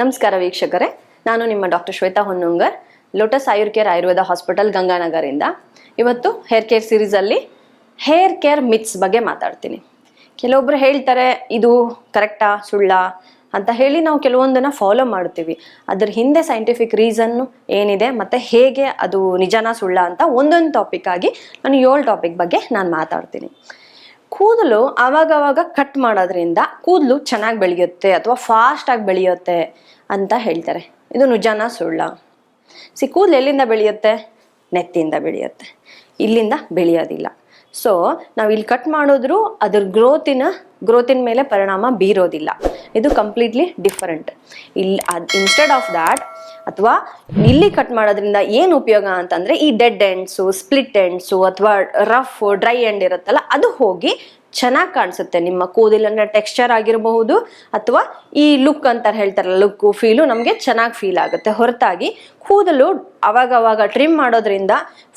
ನಮಸ್ಕಾರ ವೀಕ್ಷಕರೇ. ನಾನು ನಿಮ್ಮ doctor Shweta Honnungar lotus Ayur care Ayurveda hospital ಗಂಗಾನಗರಿಂದ. ಇವತ್ತು ಹೇರ್ ಕೇರ್ ಸೀರೀಸಲ್ಲಿ ಹೇರ್ ಕೇರ್ ಮಿತ್ಸ್ ಬಗ್ಗೆ ಮಾತಾಡ್ತೀನಿ. ಕೆಲವೊಬ್ರು ಹೇಳ್ತಾರೆ, ಇದು ಕರೆಕ್ಟಾ, ಸುಳ್ಳ? ಅಂತ ಹೇಳಿ ನಾವು ಕೆಲವೊಂದನ್ನು ಫಾಲೋ ಮಾಡ್ತೀವಿ. ಅದ್ರ ಹಿಂದೆ ಸೈಂಟಿಫಿಕ್ ರೀಸನ್ನು ಏನಿದೆ, ಮತ್ತು ಹೇಗೆ ಅದು ನಿಜನಾ, ಸುಳ್ಳ ಅಂತ ಒಂದೊಂದು ಟಾಪಿಕ್ ಆಗಿ ನಾನು ಏಳು ಟಾಪಿಕ್ ಬಗ್ಗೆ ನಾನು ಮಾತಾಡ್ತೀನಿ. ಕೂದಲು ಅವಾಗವಾಗ ಕಟ್ ಮಾಡೋದ್ರಿಂದ ಕೂದಲು ಚೆನ್ನಾಗಿ ಬೆಳೆಯುತ್ತೆ ಅಥವಾ ಫಾಸ್ಟಾಗಿ ಬೆಳೆಯುತ್ತೆ ಅಂತ ಹೇಳ್ತಾರೆ. ಇದು ನಿಜಾನ ಸುಳ್ಳ. ಸಿ ಕೂದಲು ಎಲ್ಲಿಂದ ಬೆಳೆಯುತ್ತೆ? ನೆತ್ತಿಯಿಂದ ಬೆಳೆಯುತ್ತೆ. ಇಲ್ಲಿಂದ ಬೆಳೆಯೋದಿಲ್ಲ. ಸೊ ನಾವು ಇಲ್ಲಿ ಕಟ್ ಮಾಡಿದ್ರೂ ಅದ್ರ ಗ್ರೋತಿನ ಗ್ರೋತಿನ ಮೇಲೆ ಪರಿಣಾಮ ಬೀರೋದಿಲ್ಲ. ಇದು ಕಂಪ್ಲೀಟ್ಲಿ ಡಿಫರೆಂಟ್ ಇಲ್ಲಿ ಇನ್ಸ್ಟೆಡ್ ಆಫ್ ದ್ಯಾಟ್ ಅಥವಾ ಇಲ್ಲಿ ಕಟ್ ಮಾಡೋದ್ರಿಂದ ಏನು ಉಪಯೋಗ ಅಂತಂದರೆ ಈ ಡೆಡ್ ಎಂಡ್ಸು ಸ್ಪ್ಲಿಟ್ ಎಂಡ್ಸು ಅಥವಾ ರಫ್ ಡ್ರೈ ಎಂಡ್ ಇರುತ್ತಲ್ಲ, ಅದು ಹೋಗಿ ಚೆನ್ನಾಗಿ ಕಾಣಿಸುತ್ತೆ. ನಿಮ್ಮ ಕೂದಲಿನ ಟೆಕ್ಸ್ಚರ್ ಆಗಿರಬಹುದು, ಅಥವಾ ಈ ಲುಕ್ ಅಂತ ಹೇಳ್ತಾರಲ್ಲ ಲುಕ್ಕು ಫೀಲು ನಮಗೆ ಚೆನ್ನಾಗಿ ಫೀಲ್ ಆಗುತ್ತೆ. ಹೊರತಾಗಿ ಕೂದಲು ಅವಾಗವಾಗ ಅವಾಗ ಟ್ರಿಮ್ ಮಾಡೋದ್ರಿಂದ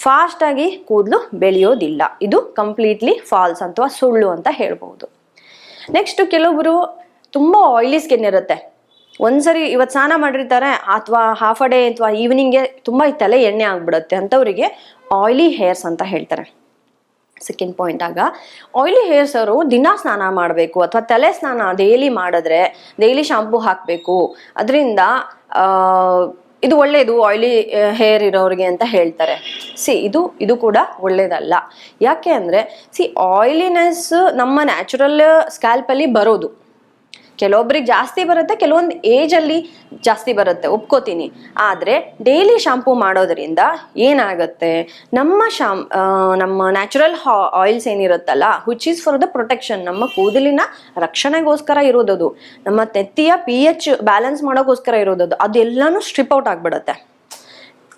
ಫಾಸ್ಟಾಗಿ ಕೂದಲು ಬೆಳೆಯೋದಿಲ್ಲ. ಇದು ಕಂಪ್ಲೀಟ್ಲಿ ಫಾಲ್ಸ್ ಅಥವಾ ಸುಳ್ಳು ಅಂತ ಹೇಳ್ಬೋದು ನೆಕ್ಸ್ಟ್ ಕೆಲವೊಬ್ರು ತುಂಬ ಆಯ್ಲಿ ಸ್ಕಿನ್ ಇರುತ್ತೆ. ಒಂದ್ಸರಿ ಇವತ್ತು ಸ್ನಾನ ಮಾಡಿರ್ತಾರೆ, ಅಥವಾ ಹಾಫ್ ಅ ಡೇ ಅಥವಾ ಈವ್ನಿಂಗ್ಗೆ ತುಂಬ ಈ ತಲೆ ಎಣ್ಣೆ ಆಗ್ಬಿಡುತ್ತೆ ಅಂಥವರಿಗೆ ಆಯಿಲಿ ಹೇರ್ಸ್ ಅಂತ ಹೇಳ್ತಾರೆ. ಸೆಕೆಂಡ್ ಪಾಯಿಂಟ್ ಆಗ ಆಯಿಲಿ ಹೇರ್ಸ್ ಅವರು ದಿನ ಸ್ನಾನ ಮಾಡಬೇಕು ಅಥವಾ ತಲೆ ಸ್ನಾನ ಡೈಲಿ ಮಾಡಿದ್ರೆ ಡೈಲಿ ಶಾಂಪೂ ಹಾಕಬೇಕು. ಅದರಿಂದ ಇದು ಒಳ್ಳೆಯದು ಆಯ್ಲಿ ಹೇರ್ ಇರೋರಿಗೆ ಅಂತ ಹೇಳ್ತಾರೆ. ಸಿ ಇದು ಇದು ಕೂಡ ಒಳ್ಳೇದಲ್ಲ. ಯಾಕೆ ಅಂದರೆ ಸಿ ಆಯ್ಲಿನೆಸ್ ನಮ್ಮ ನ್ಯಾಚುರಲ್ ಸ್ಕ್ಯಾಲ್ಪಲ್ಲಿ ಬರೋದು. ಕೆಲವೊಬ್ರಿಗೆ ಜಾಸ್ತಿ ಬರುತ್ತೆ, ಕೆಲವೊಂದು ಏಜಲ್ಲಿ ಜಾಸ್ತಿ ಬರುತ್ತೆ, ಒಪ್ಕೋತೀನಿ. ಆದರೆ ಡೈಲಿ ಶಾಂಪೂ ಮಾಡೋದ್ರಿಂದ ಏನಾಗುತ್ತೆ? ನಮ್ಮ ಶಾಂ ನಮ್ಮ ನ್ಯಾಚುರಲ್ ಹಾ oils ಏನಿರುತ್ತಲ್ಲ which is for the protection ನಮ್ಮ ಕೂದಲಿನ ರಕ್ಷಣೆಗೋಸ್ಕರ ಇರೋದದು. ನಮ್ಮ ತೆತ್ತಿಯ ಪಿ ಎಚ್ ಬ್ಯಾಲೆನ್ಸ್ ಮಾಡೋಕ್ಕೋಸ್ಕರ ಇರೋದದು. ಅದೆಲ್ಲನೂ ಸ್ಟ್ರಿಪ್ ಔಟ್ ಆಗಿಬಿಡುತ್ತೆ.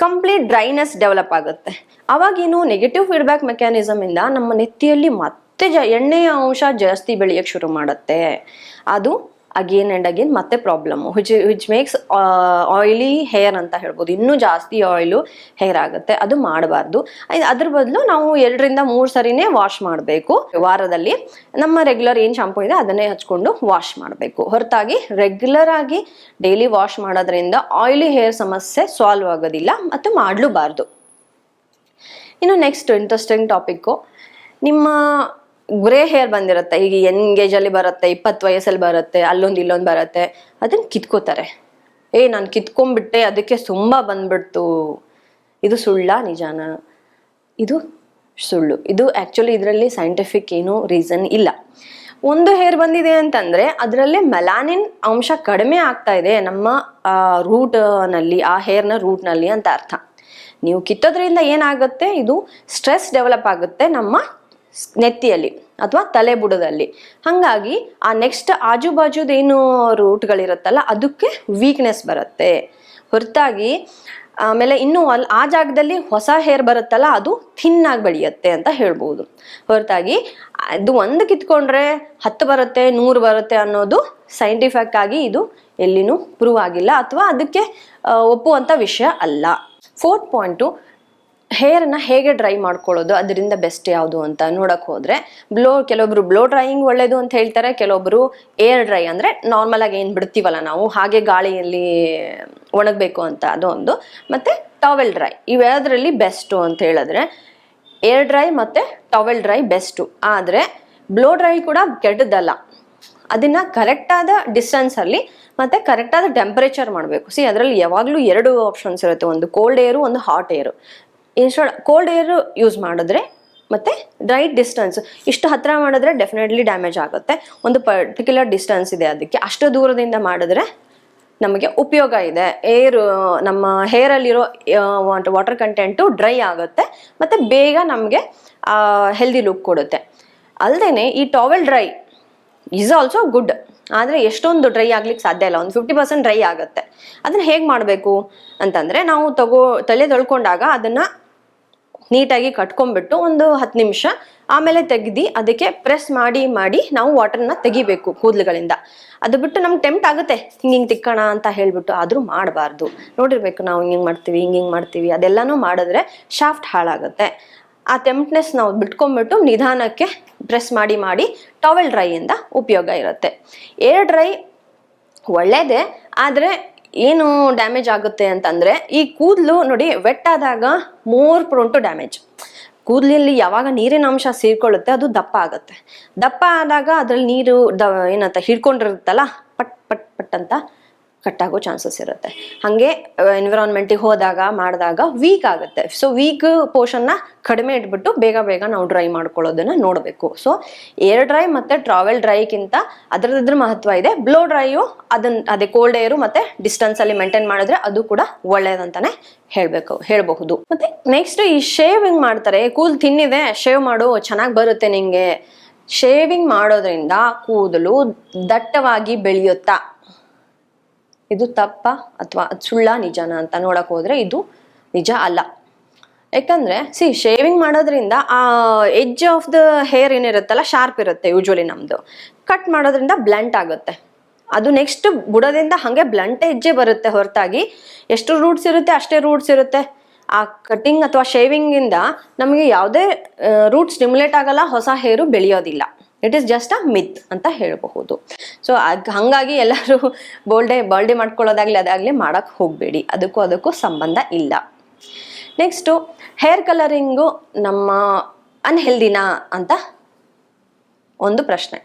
ಕಂಪ್ಲೀಟ್ ಡ್ರೈನೆಸ್ ಡೆವಲಪ್ ಆಗುತ್ತೆ. ಅವಾಗೇನು ನೆಗೆಟಿವ್ ಫೀಡ್ಬ್ಯಾಕ್ ಮೆಕ್ಯಾನಿಸಮಿಂದ ನಮ್ಮ ನೆತ್ತಿಯಲ್ಲಿ ಮತ್ತೆ ಜ ಎಣ್ಣೆಯ ಅಂಶ ಜಾಸ್ತಿ ಬೆಳೆಯಕ್ಕೆ ಶುರು ಮಾಡುತ್ತೆ. ಅದು ಅಗೇನ್ ಆ್ಯಂಡ್ ಅಗೇನ್ ಮತ್ತೆ problem which which makes oily hair ಅಂತ ಹೇಳ್ಬೋದು. ಇನ್ನೂ ಜಾಸ್ತಿ ಆಯಿಲು ಹೇರ್ ಆಗುತ್ತೆ. ಅದು ಮಾಡಬಾರ್ದು. ಅದ್ರ ಬದಲು ನಾವು ಎರಡರಿಂದ ಮೂರು ಸರಿನೇ ವಾಶ್ ಮಾಡಬೇಕು. ವಾರದಲ್ಲಿ ನಮ್ಮ ರೆಗ್ಯುಲರ್ ಏನು ಶಾಂಪೂ ಇದೆ ಅದನ್ನೇ ಹಚ್ಕೊಂಡು ವಾಶ್ ಮಾಡಬೇಕು. ಹೊರತಾಗಿ ರೆಗ್ಯುಲರ್ ಆಗಿ ಡೈಲಿ ವಾಶ್ ಮಾಡೋದ್ರಿಂದ ಆಯಿಲಿ ಹೇರ್ ಸಮಸ್ಯೆ ಸಾಲ್ವ್ ಆಗೋದಿಲ್ಲ ಮತ್ತು ಮಾಡಲೂಬಾರ್ದು. ಇನ್ನು ನೆಕ್ಸ್ಟ್ ಇಂಟ್ರೆಸ್ಟಿಂಗ್ ಟಾಪಿಕ್ಕು ನಿಮ್ಮ ಗ್ರೇ ಹೇರ್ ಬಂದಿರುತ್ತೆ. ಈಗ ಎಂಗೇಜ್ ಅಲ್ಲಿ ಬರುತ್ತೆ, ಇಪ್ಪತ್ತು ವಯಸ್ಸಲ್ಲಿ ಬರುತ್ತೆ, ಅಲ್ಲೊಂದು ಇಲ್ಲೊಂದು ಬರುತ್ತೆ. ಅದನ್ನ ಕಿತ್ಕೋತಾರೆ. ಏ, ನಾನು ಕಿತ್ಕೊಂಡ್ಬಿಟ್ಟೆ, ಅದಕ್ಕೆ ತುಂಬ ಬಂದ್ಬಿಡ್ತು. ಇದು ಸುಳ್ಳ, ನಿಜಾನ? ಇದು ಸುಳ್ಳು. ಇದು ಆ್ಯಕ್ಚುಲಿ ಇದರಲ್ಲಿ ಸೈಂಟಿಫಿಕ್ ಏನೂ ರೀಸನ್ ಇಲ್ಲ. ಒಂದು ಹೇರ್ ಬಂದಿದೆ ಅಂತಂದ್ರೆ, ಅದರಲ್ಲಿ ಮೆಲಾನಿನ್ ಅಂಶ ಕಡಿಮೆ ಆಗ್ತಾ ಇದೆ ನಮ್ಮ ರೂಟ್ನಲ್ಲಿ ಆ ಹೇರ್ನ ರೂಟ್ನಲ್ಲಿ ಅಂತ ಅರ್ಥ. ನೀವು ಕಿತ್ತೋದ್ರಿಂದ ಏನಾಗುತ್ತೆ? ಇದು ಸ್ಟ್ರೆಸ್ ಡೆವಲಪ್ ಆಗುತ್ತೆ ನಮ್ಮ ನೆತ್ತಿಯಲ್ಲಿ ಅಥವಾ ತಲೆ ಬುಡದಲ್ಲಿ ಹಾಗಾಗಿ ಆ ನೆಕ್ಸ್ಟ್ ಆಜು ಬಾಜುದೇನು ರೂಟ್ಗಳಿರುತ್ತಲ್ಲ ಅದಕ್ಕೆ ವೀಕ್ನೆಸ್ ಬರುತ್ತೆ. ಹೊರತಾಗಿ ಆಮೇಲೆ ಇನ್ನೂ ಅಲ್ಲಿ ಆ ಜಾಗದಲ್ಲಿ ಹೊಸ ಹೇರ್ ಬರುತ್ತಲ್ಲ, ಅದು ಥಿನ್ನಾಗಿ ಬೆಳೆಯುತ್ತೆ ಅಂತ ಹೇಳ್ಬೋದು. ಹೊರತಾಗಿ ಅದು ಒಂದು ಕಿತ್ಕೊಂಡ್ರೆ ಹತ್ತು ಬರುತ್ತೆ, ನೂರು ಬರುತ್ತೆ ಅನ್ನೋದು ಸೈಂಟಿಫಿಕ್ ಆಗಿ ಇದು ಎಲ್ಲಿನೂ ಪ್ರೂವ್ ಆಗಿಲ್ಲ, ಅಥವಾ ಅದಕ್ಕೆ ಒಪ್ಪುವಂಥ ವಿಷಯ ಅಲ್ಲ. ಫೋರ್ತ್ ಪಾಯಿಂಟು ಹೇರನ್ನ ಹೇಗೆ ಡ್ರೈ ಮಾಡ್ಕೊಳ್ಳೋದು, ಅದರಿಂದ ಬೆಸ್ಟ್ ಯಾವುದು ಅಂತ ನೋಡಕ್ ಹೋದರೆ, ಬ್ಲೋ, ಕೆಲವೊಬ್ರು ಬ್ಲೋ ಡ್ರೈಯಿಂಗ್ ಒಳ್ಳೇದು ಅಂತ ಹೇಳ್ತಾರೆ, ಕೆಲವೊಬ್ರು ಏರ್ ಡ್ರೈ ಅಂದ್ರೆ ನಾರ್ಮಲ್ ಆಗಿ ಏನ್ ಬಿಡ್ತೀವಲ್ಲ ನಾವು, ಹಾಗೆ ಗಾಳಿಯಲ್ಲಿ ಒಣಗಬೇಕು ಅಂತ ಅದೊಂದು. ಮತ್ತೆ ಟವೆಲ್ ಡ್ರೈ ಇವೆರಡರಲ್ಲಿ ಬೆಸ್ಟು ಅಂತ ಹೇಳಿದ್ರೆ, ಏರ್ ಡ್ರೈ ಮತ್ತೆ ಟವೆಲ್ ಡ್ರೈ ಬೆಸ್ಟು ಆದರೆ, ಬ್ಲೋ ಡ್ರೈ ಕೂಡ ಕೆಟ್ಟದ್ದಲ್ಲ. ಅದನ್ನ ಕರೆಕ್ಟಾದ ಡಿಸ್ಟೆನ್ಸಲ್ಲಿ ಮತ್ತೆ ಕರೆಕ್ಟಾದ ಟೆಂಪರೇಚರ್ ಮಾಡಬೇಕು. ಸಿ ಅದರಲ್ಲಿ ಯಾವಾಗಲೂ ಎರಡು ಆಪ್ಷನ್ಸ್ ಇರುತ್ತೆ, ಒಂದು ಕೋಲ್ಡ್ ಏರು ಒಂದು ಹಾಟ್ ಏರು ಇನ್ಸ್ಟೆಡ್ ಕೋಲ್ಡ್ ಏರ್ ಯೂಸ್ ಮಾಡಿದ್ರೆ ಮತ್ತು ಡ್ರೈ ಡಿಸ್ಟೆನ್ಸ್ ಇಷ್ಟು ಹತ್ತಿರ ಮಾಡಿದ್ರೆ ಡೆಫಿನೆಟ್ಲಿ ಡ್ಯಾಮೇಜ್ ಆಗುತ್ತೆ. ಒಂದು ಪರ್ಟಿಕ್ಯುಲರ್ ಡಿಸ್ಟೆನ್ಸ್ ಇದೆ ಅದಕ್ಕೆ. ಅಷ್ಟು ದೂರದಿಂದ ಮಾಡಿದ್ರೆ ನಮಗೆ ಉಪಯೋಗ ಇದೆ. ಏರ್ ನಮ್ಮ ಹೇರಲ್ಲಿರೋ ವಾಟರ್ ಕಂಟೆಂಟು ಡ್ರೈ ಆಗುತ್ತೆ. ಮತ್ತು ಬೇಗ ನಮಗೆ ಹೆಲ್ದಿ ಲುಕ್ ಕೊಡುತ್ತೆ. ಅಲ್ಲದೆ ಈ towel dry is also good ಆದರೆ ಎಷ್ಟೊಂದು ಡ್ರೈ ಆಗ್ಲಿಕ್ಕೆ ಸಾಧ್ಯ ಇಲ್ಲ. ಒಂದು ಫಿಫ್ಟಿ ಪರ್ಸೆಂಟ್ ಡ್ರೈ ಆಗುತ್ತೆ. ಅದನ್ನು ಹೇಗೆ ಮಾಡಬೇಕು ಅಂತಂದರೆ ನಾವು ತಗೋ, ತಲೆ ತೊಳ್ಕೊಂಡಾಗ ಅದನ್ನು ನೀಟಾಗಿ ಕಟ್ಕೊಂಡ್ಬಿಟ್ಟು ಒಂದು ಹತ್ತು ನಿಮಿಷ ಆಮೇಲೆ ತೆಗ್ದು ಅದಕ್ಕೆ ಪ್ರೆಸ್ ಮಾಡಿ ಮಾಡಿ ನಾವು ವಾಟರ್ನ ತೆಗಿಬೇಕು ಕೂದಲುಗಳಿಂದ. ಅದು ಬಿಟ್ಟು ನಮ್ಗೆ ಟೆಂಪ್ಟ್ ಆಗುತ್ತೆ. ಹಿಂಗೆ ಹಿಂಗೆ ತಿಕ್ಕೋಣ ಅಂತ ಹೇಳ್ಬಿಟ್ಟು ಆದರೂ ಮಾಡಬಾರ್ದು. ನೋಡಿರ್ಬೇಕು ನಾವು ಹಿಂಗೆ ಮಾಡ್ತೀವಿ, ಹಿಂಗೆ ಹಿಂಗೆ ಮಾಡ್ತೀವಿ. ಅದೆಲ್ಲನೂ ಮಾಡಿದ್ರೆ ಶಾಫ್ಟ್ ಹಾಳಾಗುತ್ತೆ. ಆ ಟೆಂಪ್ಟ್ನೆಸ್ ನಾವು ಬಿಟ್ಕೊಂಡ್ಬಿಟ್ಟು ನಿಧಾನಕ್ಕೆ ಪ್ರೆಸ್ ಮಾಡಿ ಮಾಡಿ ಟವೆಲ್ ಡ್ರೈಯಿಂದ ಉಪಯೋಗ ಇರುತ್ತೆ. ಏರ್ ಡ್ರೈ ಒಳ್ಳೇದೇ, ಆದರೆ ಏನು ಡ್ಯಾಮೇಜ್ ಆಗುತ್ತೆ ಅಂತಂದ್ರೆ, ಈ ಕೂದಲು ನೋಡಿ ವೆಟ್ ಆದಾಗ ಮೋರ್ ಪ್ರೋನ್ ಟು ಡ್ಯಾಮೇಜ್ ಕೂದಲಲ್ಲಿ ಯಾವಾಗ ನೀರಿನ ಅಂಶ ಸೇರ್ಕೊಳ್ಳುತ್ತೆ, ಅದು ದಪ್ಪ ಆಗುತ್ತೆ. ದಪ್ಪ ಆದಾಗ ಅದ್ರಲ್ಲಿ ನೀರು ದ ಏನಂತ ಹಿಡ್ಕೊಂಡಿರುತ್ತಲ್ಲ, ಪಟ್ ಪಟ್ ಪಟ್ ಅಂತ ಕಟ್ಟಾಗೋ ಚಾನ್ಸಸ್ ಇರುತ್ತೆ. ಹಾಗೆ ಎನ್ವಿರಾನ್ಮೆಂಟಿಗೆ ಹೋದಾಗ, ಮಾಡಿದಾಗ ವೀಕ್ ಆಗುತ್ತೆ. ಸೊ ವೀಕ್ ಪೋರ್ಷನ್ನ ಕಡಿಮೆ ಇಟ್ಬಿಟ್ಟು ಬೇಗ ಬೇಗ ನಾವು ಡ್ರೈ ಮಾಡ್ಕೊಳ್ಳೋದನ್ನ ನೋಡಬೇಕು. ಸೊ ಏರ್ ಡ್ರೈ ಮತ್ತೆ ಟ್ರಾವೆಲ್ ಡ್ರೈಗಿಂತ ಅದರದ್ರ ಮಹತ್ವ ಇದೆ. ಬ್ಲೋ ಡ್ರೈಯು ಅದನ್ನ ಅದೇ ಕೋಲ್ಡ್ ಏರು ಮತ್ತೆ ಡಿಸ್ಟೆನ್ಸಲ್ಲಿ ಮೇಂಟೈನ್ ಮಾಡಿದ್ರೆ ಅದು ಕೂಡ ಒಳ್ಳೇದಂತಾನೆ ಹೇಳಬೇಕು, ಹೇಳಬಹುದು. ಮತ್ತೆ ನೆಕ್ಸ್ಟ್ ಈ ಶೇವಿಂಗ್ ಮಾಡ್ತಾರೆ. ಕೂದಲು ತಿನ್ನಿದೆ ಶೇವ್ ಮಾಡು, ಚೆನ್ನಾಗಿ ಬರುತ್ತೆ ನಿಮಗೆ ಶೇವಿಂಗ್ ಮಾಡೋದ್ರಿಂದ ಕೂದಲು ದಟ್ಟವಾಗಿ ಬೆಳೆಯುತ್ತಾ? ಇದು ತಪ್ಪ ಅಥವಾ ಸುಳ್ಳ ನಿಜನ ಅಂತ ನೋಡಕ್ ಹೋದ್ರೆ ಇದು ನಿಜ ಅಲ್ಲ. ಯಾಕಂದ್ರೆ, ಸಿ ಶೇವಿಂಗ್ ಮಾಡೋದ್ರಿಂದ ಆ ಎಡ್ಜ್ ಆಫ್ ದ ಹೇರ್ ಏನಿರುತ್ತಲ್ಲ ಶಾರ್ಪ್ ಇರುತ್ತೆ ಯೂಶ್ವಲಿ ನಮ್ದು. ಕಟ್ ಮಾಡೋದ್ರಿಂದ ಬ್ಲಂಟ್ ಆಗುತ್ತೆ. ಅದು ನೆಕ್ಸ್ಟ್ ಬುಡದಿಂದ ಹಾಗೆ ಬ್ಲಂಟ್ ಹೆಜ್ಜೆ ಬರುತ್ತೆ ಹೊರತಾಗಿ. ಎಷ್ಟು ರೂಟ್ಸ್ ಇರುತ್ತೆ, ಅಷ್ಟೇ ರೂಟ್ಸ್ ಇರುತ್ತೆ. ಆ ಕಟಿಂಗ್ ಅಥವಾ ಶೇವಿಂಗಿಂದ ನಮಗೆ ಯಾವುದೇ ರೂಟ್ ಸ್ಟಿಮ್ಯುಲೇಟ್ ಆಗಲ್ಲ, ಹೊಸ hair ಬೆಳೆಯೋದಿಲ್ಲ. It is just a myth ಅಂತ ಹೇಳಬಹುದು. ಸೊ ಹಂಗಾಗಿ ಎಲ್ಲರೂ ಬೋಲ್ಡೆ ಬರ್ಡೇ ಮಾಡ್ಕೊಳ್ಳೋದಾಗ್ಲಿ, ಅದಾಗ್ಲಿ ಮಾಡಕ್ ಹೋಗಬೇಡಿ. ಅದಕ್ಕೂ ಅದಕ್ಕೂ ಸಂಬಂಧ ಇಲ್ಲ. ನೆಕ್ಸ್ಟು ಹೇರ್ ಕಲರಿಂಗು ನಮ್ಮ ಅನ್ಹೆಲ್ದಿನಾ ಅಂತ ಒಂದು ಪ್ರಶ್ನೆ.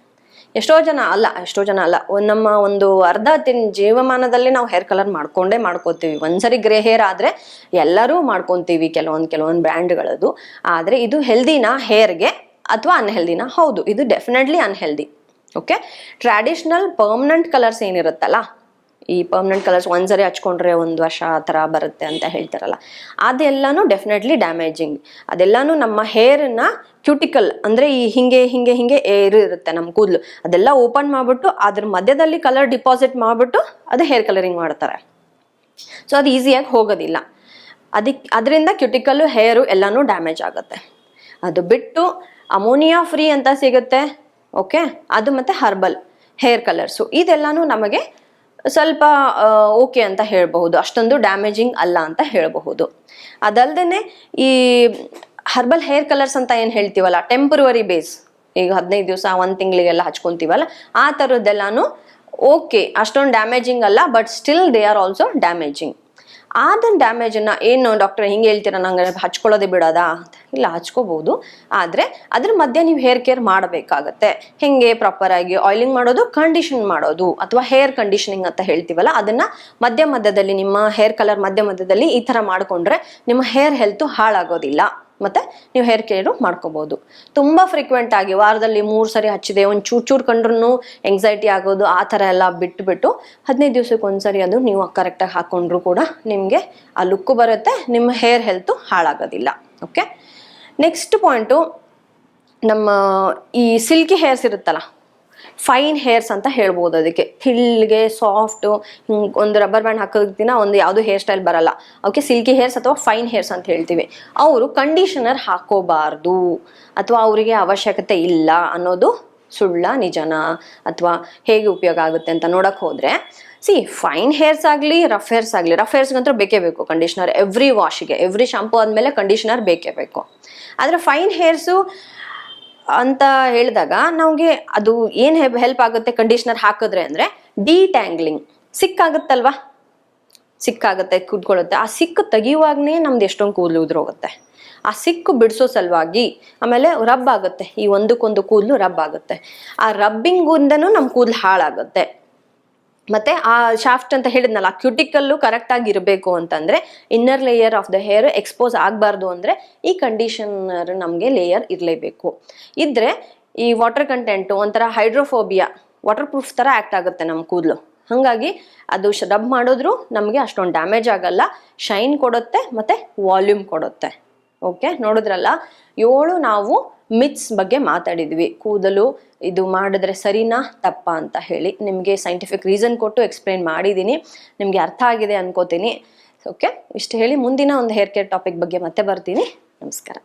ಎಷ್ಟೋ ಜನ ಅಲ್ಲ, ಎಷ್ಟೋ ಜನ ಅಲ್ಲ. ನಮ್ಮ ಒಂದು ಅರ್ಧ ತಿನ್ ಜೀವಮಾನದಲ್ಲಿ ನಾವು ಹೇರ್ ಕಲರ್ ಮಾಡ್ಕೊಂಡೇ ಮಾಡ್ಕೋತೀವಿ. ಒಂದ್ಸರಿ ಗ್ರೇ ಹೇರ್ ಆದ್ರೆ ಎಲ್ಲರೂ ಮಾಡ್ಕೊತೀವಿ ಕೆಲವೊಂದು ಕೆಲವೊಂದು ಬ್ರ್ಯಾಂಡ್ಗಳದು ಆದರೆ ಇದು ಹೆಲ್ದಿನಾ ಹೇರ್ಗೆ ಅಥವಾ ಅನ್ಹೆಲ್ದಿನ ಹೌದು, ಇದು definitely unhealthy okay traditional permanent colours ಏನಿರುತ್ತಲ್ಲ, ಈ ಪರ್ಮನೆಂಟ್ ಕಲರ್ಸ್ ಒಂದ್ಸರಿ ಹಚ್ಕೊಂಡ್ರೆ ಒಂದು ವರ್ಷ ಆ ಥರ ಬರುತ್ತೆ ಅಂತ ಹೇಳ್ತಾರಲ್ಲ, ಅದೆಲ್ಲಾನು ಡೆಫಿನೆಟ್ಲಿ ಡ್ಯಾಮೇಜಿಂಗ್ ಅದೆಲ್ಲಾನು ನಮ್ಮ ಹೇರನ್ನ ಕ್ಯೂಟಿಕಲ್ ಅಂದರೆ ಈ ಹಿಂಗೆ ಹಿಂಗೆ ಹಿಂಗೆ ಏರು ಇರುತ್ತೆ ನಮ್ಮ ಕೂದಲು, ಅದೆಲ್ಲ ಓಪನ್ ಮಾಡಿಬಿಟ್ಟು ಅದ್ರ ಮಧ್ಯದಲ್ಲಿ ಕಲರ್ ಡಿಪಾಸಿಟ್ ಮಾಡಿಬಿಟ್ಟು ಅದು ಹೇರ್ ಕಲರಿಂಗ್ ಮಾಡ್ತಾರೆ. ಸೊ ಅದು ಈಸಿಯಾಗಿ ಹೋಗೋದಿಲ್ಲ. ಅದಕ್ಕೆ, ಅದರಿಂದ ಕ್ಯೂಟಿಕಲ್ಲು ಹೇರು ಎಲ್ಲನೂ ಡ್ಯಾಮೇಜ್ ಆಗುತ್ತೆ. ಅದು ಬಿಟ್ಟು ಅಮೋನಿಯಾ ಫ್ರೀ ಅಂತ ಸಿಗುತ್ತೆ. ಓಕೆ ಅದು ಮತ್ತೆ ಹರ್ಬಲ್, ಹೇರ್ ಕಲರ್ಸು ಇದೆಲ್ಲಾನು ನಮಗೆ ಸ್ವಲ್ಪ ಓಕೆ ಅಂತ ಹೇಳಬಹುದು. ಅಷ್ಟೊಂದು ಡ್ಯಾಮೇಜಿಂಗ್ ಅಲ್ಲ ಅಂತ ಹೇಳಬಹುದು. ಅದಲ್ಲದೆ ಈ ಹರ್ಬಲ್, ಹೇರ್ ಕಲರ್ಸ್ ಅಂತ ಏನು ಹೇಳ್ತೀವಲ್ಲ ಟೆಂಪ್ರವರಿ ಬೇಸ್ ಈಗ ಹದಿನೈದು ದಿವಸ, ಒಂದು ತಿಂಗಳಿಗೆಲ್ಲ ಹಚ್ಕೊಂತೀವಲ್ಲ, ಆ ಥರದ್ದೆಲ್ಲಾನು ಓಕೆ ಅಷ್ಟೊಂದು ಡ್ಯಾಮೇಜಿಂಗ್ ಅಲ್ಲ but still they are also damaging ಆದನ್ ಡ್ಯಾಮೇಜನ್ನ ಏನು ಡಾಕ್ಟರ್ ಹಿಂಗೆ ಹೇಳ್ತೀರಾ, ನಂಗೆ ಹಚ್ಕೊಳ್ಳೋದೇ ಬಿಡೋದಾ ಇಲ್ಲ ಹಚ್ಕೋಬಹುದು ಆದರೆ ಅದ್ರ ಮಧ್ಯೆ ನೀವು ಹೇರ್ ಕೇರ್ ಮಾಡಬೇಕಾಗತ್ತೆ. ಹೆಂಗೆ ಪ್ರಾಪರ್ ಆಗಿ ಆಯಿಲಿಂಗ್ ಮಾಡೋದು ಕಂಡೀಷನ್ ಮಾಡೋದು, ಅಥವಾ ಹೇರ್ ಕಂಡೀಷನಿಂಗ್ ಅಂತ ಹೇಳ್ತೀವಲ್ಲ, ಅದನ್ನ ಮಧ್ಯ ಮಧ್ಯದಲ್ಲಿ ನಿಮ್ಮ ಹೇರ್ ಕಲರ್ ಮಧ್ಯ ಮಧ್ಯದಲ್ಲಿ ಈ ಥರ ಮಾಡ್ಕೊಂಡ್ರೆ ನಿಮ್ಮ ಹೇರ್ ಹೆಲ್ತ್ ಹಾಳಾಗೋದಿಲ್ಲ. ಮತ್ತೆ ನೀವು ಹೇರ್ ಕೇರು ಮಾಡ್ಕೋಬಹುದು ತುಂಬಾ ಫ್ರೀಕ್ವೆಂಟ್ ಆಗಿ ವಾರದಲ್ಲಿ ಮೂರು ಸರಿ ಹಚ್ಚಿದೆ, ಒಂದು ಚೂರ್ ಚೂರ್ ಕಂಡ್ರು ಎಂಗ್ಸೈಟಿ ಆಗೋದು, ಆ ಥರ ಎಲ್ಲ ಬಿಟ್ಬಿಟ್ಟು ಹದಿನೈದು ದಿವ್ಸಕ್ಕೆ ಒಂದ್ಸರಿ ಅದು ನೀವು ಕರೆಕ್ಟಾಗಿ ಹಾಕೊಂಡ್ರು ಕೂಡ ನಿಮಗೆ ಆ ಲುಕ್ ಬರುತ್ತೆ, ನಿಮ್ಮ ಹೇರ್ ಹೆಲ್ತು ಹಾಳಾಗೋದಿಲ್ಲ. ಓಕೆ ನೆಕ್ಸ್ಟ್ ಪಾಯಿಂಟು ನಮ್ಮ ಈ ಸಿಲ್ಕಿ ಹೇರ್ಸ್ ಇರುತ್ತಲ್ಲ ಫೈನ್ ಹೇರ್ಸ್ ಅಂತ ಹೇಳ್ಬೋದು ಅದಕ್ಕೆ. ತಿಳ್ಗೆ ಸಾಫ್ಟು ಒಂದು ರಬ್ಬರ್ ಬ್ಯಾಂಡ್ ಹಾಕೋದಿನ ಒಂದು ಯಾವುದು ಹೇರ್ ಸ್ಟೈಲ್ ಬರಲ್ಲ. ಅವಕ್ಕೆ ಸಿಲ್ಕಿ ಹೇರ್ಸ್ ಅಥವಾ ಫೈನ್ ಹೇರ್ಸ್ ಅಂತ ಹೇಳ್ತೀವಿ. ಅವರು ಕಂಡೀಷನರ್ ಹಾಕೋಬಾರ್ದು. ಅಥವಾ ಅವರಿಗೆ ಅವಶ್ಯಕತೆ ಇಲ್ಲ ಅನ್ನೋದು ಸುಳ್ಳ, ನಿಜನ, ಅಥವಾ ಹೇಗೆ ಉಪಯೋಗ ಆಗುತ್ತೆ ಅಂತ ನೋಡಕ್ಕೆ ಹೋದರೆ ಸಿ ಫೈನ್ ಹೇರ್ಸ್ ಆಗಲಿ ರಫ್ ಹೇರ್ಸ್ ಆಗಲಿ ರಫ್ ಹೇರ್ಸ್ಗಂತೂ ಬೇಕೇ ಬೇಕು ಕಂಡೀಷನರ್ ಎವ್ರಿ ವಾಶಿಗೆ ಎವ್ರಿ ಶಾಂಪೂ ಆದಮೇಲೆ ಕಂಡೀಷನರ್ ಬೇಕೇ ಬೇಕು. ಆದರೆ ಫೈನ್ ಹೇರ್ಸು ಅಂತ ಹೇಳಿದಾಗ ನಮಗೆ ಅದು ಏನು ಹೆಲ್ಪ್ ಆಗುತ್ತೆ ಕಂಡೀಷನರ್ ಹಾಕಿದ್ರೆ ಅಂದರೆ ಡಿಟ್ಯಾಂಗ್ಲಿಂಗ್ ಸಿಕ್ಕಾಗುತ್ತಲ್ವಾ? ಸಿಕ್ಕಾಗುತ್ತೆ, ಕೂತ್ಕೊಳ್ಳುತ್ತೆ. ಆ ಸಿಕ್ಕು ತೆಗಿಯುವಾಗನೇ ನಮ್ದು ಎಷ್ಟೊಂದು ಕೂದಲು ಉದುರೋಗುತ್ತೆ. ಆ ಸಿಕ್ಕು ಬಿಡಿಸೋ ಸಲುವಾಗಿ ಆಮೇಲೆ ರಬ್ ಆಗುತ್ತೆ. ಈ ಒಂದಕ್ಕೊಂದು ಕೂದಲು ರಬ್ ಆಗುತ್ತೆ. ಆ ರಬ್ಬಿಂಗಿಂದನೂ ನಮ್ಮ ಕೂದಲು ಹಾಳಾಗುತ್ತೆ. ಮತ್ತೆ ಆ ಶಾಫ್ಟ್ ಅಂತ ಹೇಳಿದ್ನಲ್ಲ ಕ್ಯೂಟಿಕಲ್ಲು ಕರೆಕ್ಟ್ ಆಗಿ ಇರಬೇಕು ಅಂತಂದ್ರೆ inner layer of the hair expose ಆಗಬಾರ್ದು ಅಂದ್ರೆ ಈ ಕಂಡೀಷನರ್ ನಮಗೆ ಲೇಯರ್ ಇರಲೇಬೇಕು. ಇದ್ರೆ ಈ ವಾಟರ್ ಕಂಟೆಂಟು ಒಂಥರ ಹೈಡ್ರೋಫೋಬಿಯಾ ವಾಟರ್ ಪ್ರೂಫ್ ಥರ ಆ್ಯಕ್ಟ್ ಆಗುತ್ತೆ ನಮ್ಮ ಕೂದಲು. ಹಾಗಾಗಿ ಅದು ರಬ್ ಮಾಡಿದ್ರು ನಮಗೆ ಅಷ್ಟೊಂದು ಡ್ಯಾಮೇಜ್ ಆಗಲ್ಲ ಶೈನ್ ಕೊಡುತ್ತೆ ಮತ್ತೆ ವಾಲ್ಯೂಮ್ ಕೊಡುತ್ತೆ. ಓಕೆ ನೋಡಿದ್ರಲ್ಲ? ಏಳು ನಾವು ಮಿತ್ಸ್ ಬಗ್ಗೆ ಮಾತಾಡಿದ್ವಿ. ಕೂದಲು ಇದು ಮಾಡಿದ್ರೆ ಸರಿನಾ, ತಪ್ಪ ಅಂತ ಹೇಳಿ ನಿಮಗೆ ಸೈಂಟಿಫಿಕ್ ರೀಸನ್ ಕೊಟ್ಟು ಎಕ್ಸ್ಪ್ಲೈನ್ ಮಾಡಿದ್ದೀನಿ ನಿಮಗೆ ಅರ್ಥ ಆಗಿದೆ ಅನ್ಕೋತೀನಿ. ಓಕೆ ಇಷ್ಟು ಹೇಳಿ ಮುಂದಿನ ಒಂದು ಹೇರ್ ಕೇರ್ ಟಾಪಿಕ್ ಬಗ್ಗೆ ಮತ್ತೆ ಬರ್ತೀನಿ. ನಮಸ್ಕಾರ.